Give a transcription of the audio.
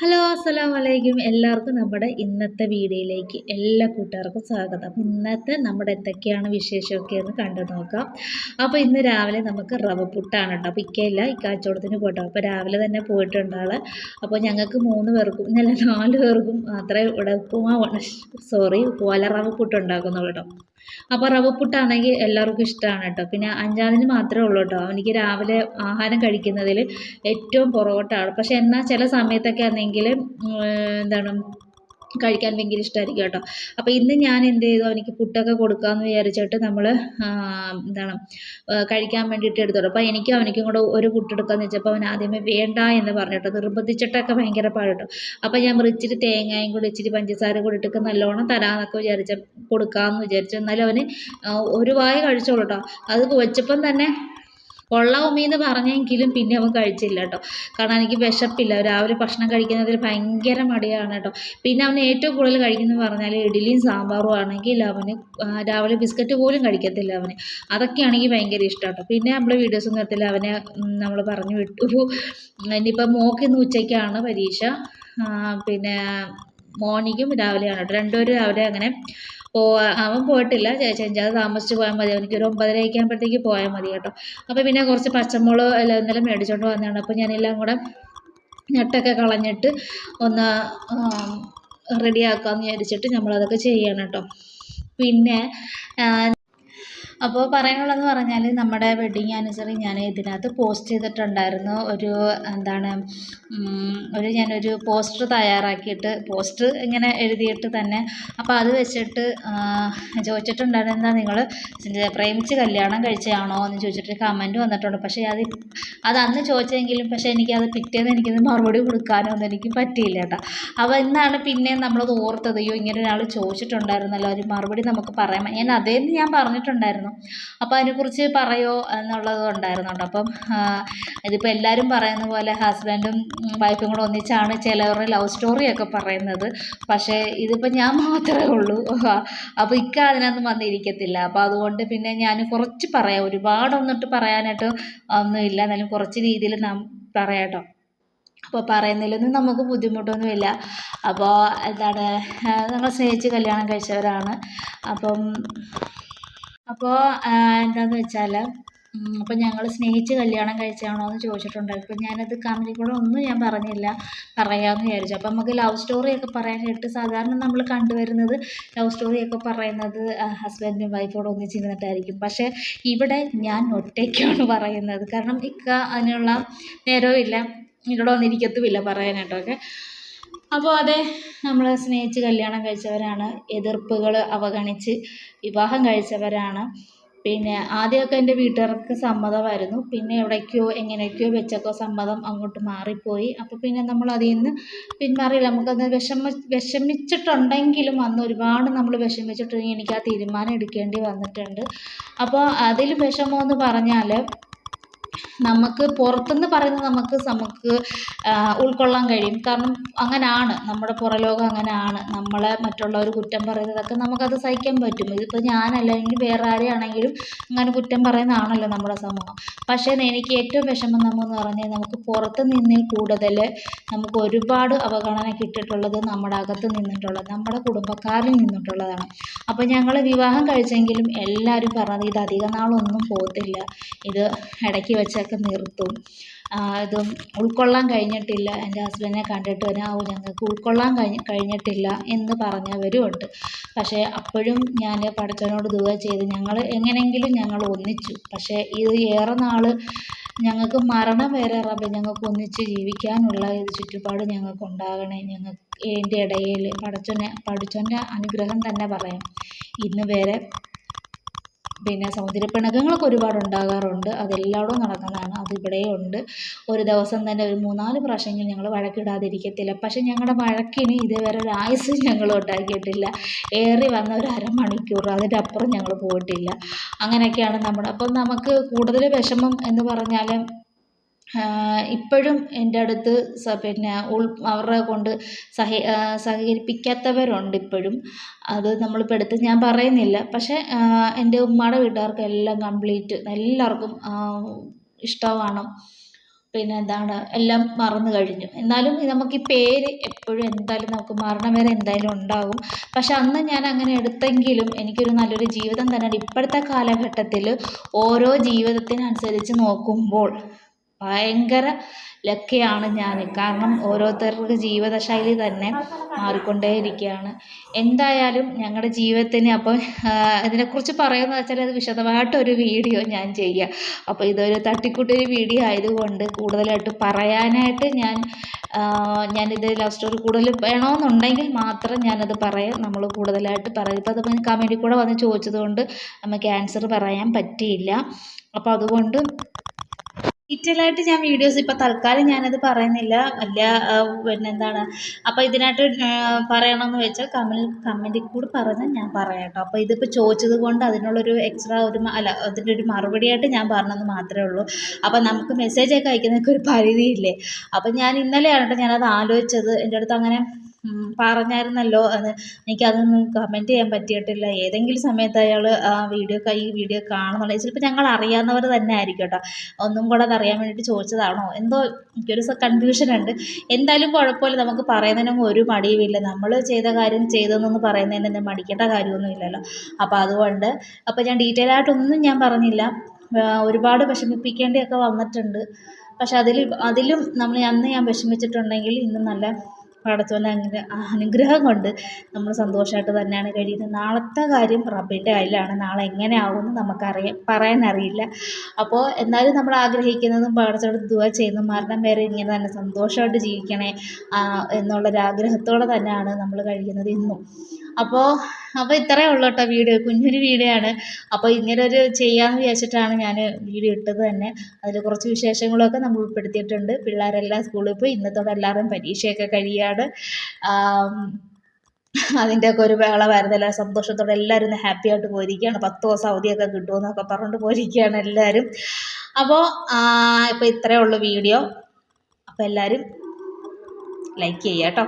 Hello അസ്സലാമു വലൈക്കും എല്ലാവർക്കും നമ്മുടെ ഇന്നത്തെ വീഡിയോയിലേക്ക് എല്ലാ കൂട്ടുകാർക്കും സ്വാഗതം. അപ്പോൾ ഇന്നത്തെ നമ്മുടെ എന്തൊക്കെയാണ് വിശേഷമൊക്കെ എന്ന് കണ്ടു നോക്കാം. അപ്പോൾ ഇന്ന് രാവിലെ നമുക്ക് റവ പുട്ടാണ് കേട്ടോ. അപ്പോൾ ഇക്കയില്ല ഈ കാച്ചോടത്തിന് പോട്ടോ അപ്പോൾ രാവിലെ തന്നെ പോയിട്ടുണ്ട് അപ്പോൾ ഞങ്ങൾക്ക് മൂന്ന് പേർക്കും അല്ല നാല് പേർക്കും മാത്രമേ ഇവിടെ ഉപ്പുമാ സോറി പോലെ റവ പുട്ടുണ്ടാക്കുന്നുള്ളൂ കേട്ടോ. അപ്പോൾ റവ പുട്ടാണെങ്കിൽ എല്ലാവർക്കും ഇഷ്ടമാണ് കേട്ടോ. പിന്നെ അഞ്ചാമതിന് മാത്രമേ ഉള്ളൂ കേട്ടോ. അവനിക്ക് രാവിലെ ആഹാരം കഴിക്കുന്നതിൽ ഏറ്റവും പുറകോട്ടാണ് പക്ഷെ എന്നാൽ ചില സമയത്തൊക്കെ ആണെങ്കിൽ എന്താണ് കഴിക്കാൻ ഭയങ്കര ഇഷ്ടമായിരിക്കും കേട്ടോ. അപ്പോൾ ഇന്ന് ഞാൻ എന്ത് ചെയ്തു? അവനിക്ക് പുട്ടൊക്കെ കൊടുക്കാമെന്ന് വിചാരിച്ചിട്ട് നമ്മൾ എന്താണ് കഴിക്കാൻ വേണ്ടിയിട്ട് എടുത്തോളൂ. അപ്പോൾ എനിക്കും അവനിക്കും കൂടെ ഒരു പുട്ടെടുക്കാമെന്ന് വെച്ചപ്പോൾ അവൻ ആദ്യമേ വേണ്ട എന്ന് പറഞ്ഞിട്ട് നിർബന്ധിച്ചിട്ടൊക്കെ ഭയങ്കര പാടുട്ടോ. അപ്പോൾ ഞാൻ ഇച്ചിരി തേങ്ങയും കൂടി ഇച്ചിരി പഞ്ചസാര കൂടി ഇട്ടൊക്കെ നല്ലോണം തരാമെന്നൊക്കെ വിചാരിച്ച കൊടുക്കാമെന്ന് വിചാരിച്ചു. എന്നാലും അവന് ഒരു വായ കഴിച്ചോളൂ കേട്ടോ. അത് വെച്ചപ്പം തന്നെ കൊള്ളാം ഉമ്മി എന്ന് പറഞ്ഞെങ്കിലും പിന്നെ അവൻ കഴിച്ചില്ല കേട്ടോ കാരണം എനിക്ക് വിശപ്പില്ല. രാവിലെ ഭക്ഷണം കഴിക്കുന്നതിൽ ഭയങ്കര മടിയാണ് കേട്ടോ പിന്നെ അവൻ ഏറ്റവും കൂടുതൽ കഴിക്കുന്നത് പറഞ്ഞാൽ ഇഡ്ഡലിയും സാമ്പാറും ആണെങ്കിൽ അവന് രാവിലെ ബിസ്ക്കറ്റ് പോലും കഴിക്കത്തില്ല അവന്. അതൊക്കെയാണെങ്കിൽ ഭയങ്കര ഇഷ്ടം കേട്ടോ പിന്നെ നമ്മൾ വീഡിയോസ് എത്തില്ല അവനെ നമ്മൾ പറഞ്ഞു വിട്ടു. ഇനിയിപ്പോൾ മോക്ക് ഇന്ന് ഉച്ചയ്ക്കാണ് പരീക്ഷ. പിന്നെ മോർണിംഗും രാവിലെയാണ് കേട്ടോ രണ്ടുപേരും രാവിലെ അങ്ങനെ പോവാ അവൻ പോയിട്ടില്ല. ചെഞ്ചാതെ താമസിച്ച് പോയാൽ മതി. ഒരു ഒമ്പതര ആകുമ്പോഴത്തേക്ക് പോയാൽ മതി കേട്ടോ. അപ്പോൾ പിന്നെ കുറച്ച് പച്ചമുളക് എല്ലാം ഇന്നലെ മേടിച്ചുകൊണ്ട് വന്നതാണ്. അപ്പോൾ ഞാനെല്ലാം കൂടെ ഞെട്ടൊക്കെ കളഞ്ഞിട്ട് ഒന്ന് റെഡിയാക്കാമെന്ന് വിചാരിച്ചിട്ട് നമ്മളതൊക്കെ ചെയ്യണം കേട്ടോ. പിന്നെ അപ്പോൾ പറയാനുള്ളതെന്ന് പറഞ്ഞാൽ നമ്മുടെ വെഡ്ഡിങ് ആനിവേഴ്സറി ഞാൻ ഇതിനകത്ത് പോസ്റ്റ് ചെയ്തിട്ടുണ്ടായിരുന്നു. ഒരു എന്താണ് ഒരു ഞാനൊരു പോസ്റ്റർ തയ്യാറാക്കിയിട്ട് പോസ്റ്റർ ഇങ്ങനെ എഴുതിയിട്ട് തന്നെ. അപ്പോൾ അത് വെച്ചിട്ട് ചോദിച്ചിട്ടുണ്ടായിരുന്നു എന്താ നിങ്ങൾ പ്രേമിച്ച് കല്യാണം കഴിച്ചതാണോ എന്ന് ചോദിച്ചിട്ട് കമന്റ് വന്നിട്ടുണ്ട്. പക്ഷേ അത് അത് അന്ന് ചോദിച്ചെങ്കിലും പക്ഷേ എനിക്കത് പിറ്റേന്ന് എനിക്കത് മറുപടി കൊടുക്കാനോ ഒന്നും എനിക്ക് പറ്റിയില്ല കേട്ടോ. അപ്പോൾ ഇന്നാണ് പിന്നെ നമ്മളത് ഓർത്തത്. അയ്യോ ഇങ്ങനെ ഒരാൾ ചോദിച്ചിട്ടുണ്ടായിരുന്നല്ലോ. ഒരു മറുപടി നമുക്ക് പറയാൻ ഞാൻ അതേന്ന് ഞാൻ പറഞ്ഞിട്ടുണ്ടായിരുന്നു. ഉണ്ടായിരുന്നു. അപ്പോൾ അതിനെക്കുറിച്ച് പറയുമോ എന്നുള്ളത് ഉണ്ടായിരുന്നു കേട്ടോ. അപ്പം ഇതിപ്പോൾ എല്ലാവരും പറയുന്ന പോലെ ഹസ്ബൻഡും വൈഫും കൂടെ ഒന്നിച്ചാണ് ചിലവരുടെ ലവ് സ്റ്റോറിയൊക്കെ പറയുന്നത്. പക്ഷേ ഇതിപ്പോൾ ഞാൻ മാത്രമേ ഉള്ളൂ. അപ്പോൾ ഇക്ക അതിനകത്ത് വന്നിരിക്കത്തില്ല. അപ്പോൾ അതുകൊണ്ട് പിന്നെ ഞാൻ കുറച്ച് പറയാം. ഒരുപാടൊന്നിട്ട് പറയാനായിട്ട് ഒന്നുമില്ല. എന്നാലും കുറച്ച് രീതിയിൽ നാം പറയാട്ടോ അപ്പോൾ പറയുന്നതിലൊന്നും നമുക്ക് ബുദ്ധിമുട്ടൊന്നുമില്ല. അപ്പോൾ എന്താണ് ഞങ്ങൾ സ്നേഹിച്ച് കല്യാണം കഴിച്ചവരാണ്. അപ്പം അപ്പോൾ എന്താണെന്ന് വെച്ചാൽ അപ്പോൾ ഞങ്ങൾ സ്നേഹിച്ച് കല്യാണം കഴിച്ചാണോ എന്ന് ചോദിച്ചിട്ടുണ്ട്. അപ്പം ഞാനത് കമ്പനി കൂടെ ഒന്നും ഞാൻ പറഞ്ഞില്ല പറയാമെന്ന് വിചാരിച്ചു. അപ്പം നമുക്ക് ലവ് സ്റ്റോറിയൊക്കെ പറയാൻ കേട്ട് സാധാരണ നമ്മൾ കണ്ടുവരുന്നത് ലവ് സ്റ്റോറിയൊക്കെ പറയുന്നത് ഹസ്ബൻഡും വൈഫോടും ഒന്നിച്ചിരുന്നിട്ടായിരിക്കും പക്ഷേ ഇവിടെ ഞാൻ ഒറ്റയ്ക്കാണ് പറയുന്നത്. കാരണം ഇക്ക അതിനുള്ള നേരവും ഇല്ല ഇവിടെ വന്നിരിക്കത്തുമില്ല പറയാനായിട്ടൊക്കെ. അപ്പോൾ അതെ നമ്മൾ സ്നേഹിച്ച് കല്യാണം കഴിച്ചവരാണ് എതിർപ്പുകൾ അവഗണിച്ച് വിവാഹം കഴിച്ചവരാണ്. പിന്നെ ആദ്യമൊക്കെ എന്റെ വീട്ടുകാർക്ക് സമ്മതമായിരുന്നു. പിന്നെ എവിടേക്കോ എങ്ങനെയൊക്കെയോ വെച്ചൊക്കെ സമ്മതം അങ്ങോട്ട് മാറിപ്പോയി. അപ്പോൾ പിന്നെ നമ്മൾ അതിൽ നിന്ന് പിന്മാറിയില്ല. നമുക്കത് വിഷമ വിഷമിച്ചിട്ടുണ്ടെങ്കിലും അന്ന് ഒരുപാട് നമ്മൾ വിഷമിച്ചിട്ട് എനിക്ക് ആ തീരുമാനം എടുക്കേണ്ടി വന്നിട്ടുണ്ട്. അപ്പോൾ അതിൽ വിഷമമെന്ന് പറഞ്ഞാൽ നമുക്ക് പുറത്തുനിന്ന് പറയുന്നത് നമുക്ക് നമുക്ക് ഉൾക്കൊള്ളാൻ കഴിയും. കാരണം അങ്ങനെയാണ് നമ്മുടെ പുറലോകം അങ്ങനെയാണ് നമ്മളെ മറ്റുള്ളവർ കുറ്റം പറയുന്നതൊക്കെ നമുക്കത് സഹിക്കാൻ പറ്റും. ഇതിപ്പോൾ ഞാനല്ല വേറെ ആരെയാണെങ്കിലും അങ്ങനെ കുറ്റം പറയുന്നതാണല്ലോ നമ്മുടെ സമൂഹം. പക്ഷേ എനിക്ക് ഏറ്റവും വിഷമം നമ്മെന്ന് പറഞ്ഞാൽ നമുക്ക് പുറത്ത് നിന്നിൽ കൂടുതൽ നമുക്ക് ഒരുപാട് അവഗണന കിട്ടിയിട്ടുള്ളത് നമ്മുടെ അകത്ത് നിന്നിട്ടുള്ളത് നമ്മുടെ കുടുംബക്കാരിൽ നിന്നിട്ടുള്ളതാണ്. അപ്പോൾ ഞങ്ങൾ വിവാഹം കഴിച്ചെങ്കിലും എല്ലാവരും പറഞ്ഞത് ഇത് അധിക നാളൊന്നും പോകത്തില്ല. ഇത് ഇടയ്ക്ക് വെച്ചൊക്കെ നിർത്തും. ഇതും ഉൾക്കൊള്ളാൻ കഴിഞ്ഞിട്ടില്ല. എന്റെ ഹസ്ബൻഡിനെ കണ്ടിട്ട് തന്നെ ഓ ഞങ്ങൾക്ക് ഉൾക്കൊള്ളാൻ കഴിഞ്ഞ് കഴിഞ്ഞിട്ടില്ല എന്ന് പറഞ്ഞവരും ഉണ്ട്. പക്ഷേ അപ്പോഴും ഞാൻ പടച്ചവനോട് ദുആ ചെയ്ത് ഞങ്ങൾ എങ്ങനെയെങ്കിലും ഞങ്ങൾ ഒന്നിച്ചു. പക്ഷേ ഇത് ഏറെ നാൾ ഞങ്ങൾക്ക് മരണം വരെ റബ്ബെ ഞങ്ങൾക്ക് ഒന്നിച്ച് ജീവിക്കാനുള്ള ഇത് ചുറ്റുപാട് ഞങ്ങൾക്ക് ഉണ്ടാകണേ ഞങ്ങൾക്ക് എന്റെ ഇടയിൽ പടച്ചോനെ പടച്ചോന്റെ അനുഗ്രഹം തന്നെ പറയാം. ഇന്ന് വരെ പിന്നെ സമുദ്രപ്പിണക്കങ്ങളൊക്കെ ഒരുപാട് ഉണ്ടാകാറുണ്ട് അതെല്ലായിടവും നടക്കുന്നതാണ്. അത് ഇവിടെയും ഉണ്ട് ഒരു ദിവസം തന്നെ ഒരു മൂന്നാൽ പ്രാവശ്യമെങ്കിലും ഞങ്ങൾ വഴക്കിടാതിരിക്കത്തില്ല. പക്ഷേ ഞങ്ങളുടെ വഴക്കിന് ഇതുവരെ ഒരു ആയുസ് ഞങ്ങൾ ഉണ്ടാക്കിയിട്ടില്ല. ഏറി വന്ന ഒരു അരമണിക്കൂർ അതിന്റെ അപ്പുറം ഞങ്ങൾ പോയിട്ടില്ല. അങ്ങനെയൊക്കെയാണ് നമ്മുടെ. അപ്പം നമുക്ക് കൂടുതൽ വിഷമം എന്ന് പറഞ്ഞാൽ ഇപ്പോഴും എന്റെ അടുത്ത് പിന്നെ അവരെ കൊണ്ട് സഹ സഹകരിപ്പിക്കാത്തവരുണ്ട് ഇപ്പോഴും. അത് നമ്മളിപ്പോൾ എടുത്ത് ഞാൻ പറയുന്നില്ല. പക്ഷേ എന്റെ ഉമ്മയുടെ വീട്ടുകാർക്ക് എല്ലാം കംപ്ലീറ്റ് എല്ലാവർക്കും ഇഷ്ടമാണ്. പിന്നെ എന്താണ് എല്ലാം മറന്നു കഴിഞ്ഞു. എന്നാലും നമുക്ക് ഈ പേര് എപ്പോഴും എന്തായാലും നമുക്ക് മരണം വരെ എന്തായാലും ഉണ്ടാകും. പക്ഷെ അന്ന് ഞാൻ അങ്ങനെ എടുത്തെങ്കിലും എനിക്കൊരു നല്ലൊരു ജീവിതം തന്നെയാണ്. ഇപ്പോഴത്തെ കാലഘട്ടത്തിൽ ഓരോ ജീവിതത്തിനനുസരിച്ച് നോക്കുമ്പോൾ ഭയങ്കര ലക്കിയാണ് ഞാൻ കാരണം ഓരോരുത്തരുടെ ജീവിതശൈലി തന്നെ മാറിക്കൊണ്ടേയിരിക്കുകയാണ് എന്തായാലും ഞങ്ങളുടെ ജീവിതത്തിന് അപ്പോൾ ഇതിനെക്കുറിച്ച് പറയുമെന്ന് വെച്ചാൽ അത് വിശദമായിട്ടൊരു വീഡിയോ ഞാൻ ചെയ്യാം. അപ്പോൾ ഇതൊരു തട്ടിക്കൂട്ടൊരു വീഡിയോ ആയതുകൊണ്ട് കൂടുതലായിട്ട് പറയാനായിട്ട് ഞാൻ ഞാനിത് ലവ് സ്റ്റോറി കൂടുതൽ വേണമെന്നുണ്ടെങ്കിൽ മാത്രം ഞാനത് പറയാം. നമ്മൾ കൂടുതലായിട്ട് പറയും. ഇപ്പോൾ അത് കമന്റിൽ കൂടെ വന്ന് ചോദിച്ചതുകൊണ്ട് നമുക്ക് ആൻസർ പറയാൻ പറ്റിയില്ല. അപ്പോൾ അതുകൊണ്ട് ഡീറ്റെയിൽ ആയിട്ട് ഞാൻ വീഡിയോസ് ഇപ്പോൾ തൽക്കാലം ഞാനത് പറയുന്നില്ല. അല്ല പിന്നെ എന്താണ് അപ്പോൾ ഇതിനായിട്ട് പറയണമെന്ന് വെച്ചാൽ കമൽ കമന്റിൽ കൂടി പറഞ്ഞാൽ ഞാൻ പറയാം കേട്ടോ. അപ്പോൾ ഇതിപ്പോൾ ചോദിച്ചത് കൊണ്ട് അതിനുള്ളൊരു എക്സ്ട്രാ ഒരു അല്ല അതിന്റെ ഒരു മറുപടിയായിട്ട് ഞാൻ പറഞ്ഞെന്ന് മാത്രമേ ഉള്ളൂ. അപ്പോൾ നമുക്ക് മെസ്സേജൊക്കെ അയക്കുന്നതൊക്കെ ഒരു പരിധിയില്ലേ? അപ്പോൾ ഞാൻ ഇന്നലെയാണ് കേട്ടോ ഞാനത് ആലോചിച്ചത്. എന്റെ അടുത്ത് അങ്ങനെ പറഞ്ഞായിരുന്നല്ലോ അത് എനിക്കതൊന്നും കമന്റ് ചെയ്യാൻ പറ്റിയിട്ടില്ല. ഏതെങ്കിലും സമയത്ത് അയാൾ ആ വീഡിയോ ഈ വീഡിയോ കാണുന്നുണ്ടെങ്കിൽ ചിലപ്പോൾ ഞങ്ങൾ അറിയാവുന്നവർ തന്നെ ആയിരിക്കും കേട്ടോ. ഒന്നും കൂടെ അറിയാൻ വേണ്ടിയിട്ട് ചോദിച്ചതാണോ? എന്തോ എനിക്കൊരു കൺഫ്യൂഷൻ ഉണ്ട്. എന്തായാലും കുഴപ്പമില്ല. നമുക്ക് പറയുന്നതിനൊന്നും ഒരു മടിയുമില്ല നമ്മൾ ചെയ്ത കാര്യം ചെയ്തതെന്നൊന്ന് പറയുന്നതിന് മടിക്കേണ്ട കാര്യമൊന്നും ഇല്ലല്ലോ. അപ്പോൾ അതുകൊണ്ട് അപ്പോൾ ഞാൻ ഡീറ്റെയിൽ ആയിട്ടൊന്നും ഞാൻ പറഞ്ഞില്ല. ഒരുപാട് വിഷമിപ്പിക്കേണ്ടിയൊക്കെ വന്നിട്ടുണ്ട്. പക്ഷെ അതിൽ അതിലും നമ്മൾ അന്ന് ഞാൻ വിഷമിച്ചിട്ടുണ്ടെങ്കിൽ ഇന്ന് നല്ല പടച്ചവന്റെ അനുഗ്ര അനുഗ്രഹം കൊണ്ട് നമ്മൾ സന്തോഷമായിട്ട് തന്നെയാണ് കഴിയുന്നത്. നാളത്തെ കാര്യം റബ്ബിന്റെ കയ്യിലാണ് നാളെ എങ്ങനെ ആകുമെന്ന് നമുക്കറിയാം പറയാനറിയില്ല അപ്പോൾ എന്നാലും നമ്മൾ ആഗ്രഹിക്കുന്നതും പടച്ചോട് ദുവ ചെയ്യുന്നതും മരണം വരെ ഇങ്ങനെ തന്നെ സന്തോഷമായിട്ട് ജീവിക്കണേ എന്നുള്ളൊരാഗ്രഹത്തോടെ തന്നെയാണ് നമ്മൾ കഴിയുന്നത് ഇന്നും. അപ്പോൾ അപ്പോൾ ഇത്രയേ ഉള്ളൂ കേട്ടോ വീഡിയോ കുഞ്ഞൊരു വീഡിയോ ആണ് അപ്പോൾ ഇങ്ങനെ ഒരു ചെയ്യാമെന്ന് വിചാരിച്ചിട്ടാണ് ഞാൻ വീഡിയോ ഇട്ടത് തന്നെ. അതിൽ കുറച്ച് വിശേഷങ്ങളൊക്കെ നമ്മൾ ഉൾപ്പെടുത്തിയിട്ടുണ്ട്. പിള്ളേരെല്ലാം സ്കൂളിൽ പോയി ഇന്നത്തോടെ എല്ലാവരും പരീക്ഷയൊക്കെ കഴിയാണ്. അതിന്റെയൊക്കെ ഒരു വേള വരുന്നില്ല സന്തോഷത്തോടെ എല്ലാവരും ഹാപ്പി ആയിട്ട് പോയിരിക്കുകയാണ്. പത്ത് ദിവസം അവധിയൊക്കെ കിട്ടുമെന്നൊക്കെ പറഞ്ഞിട്ട് പോയിരിക്കുകയാണ് എല്ലാവരും. അപ്പോൾ ഇപ്പോൾ ഇത്രയേ ഉള്ളൂ വീഡിയോ. അപ്പോൾ എല്ലാവരും ലൈക്ക് ചെയ്യുക കേട്ടോ.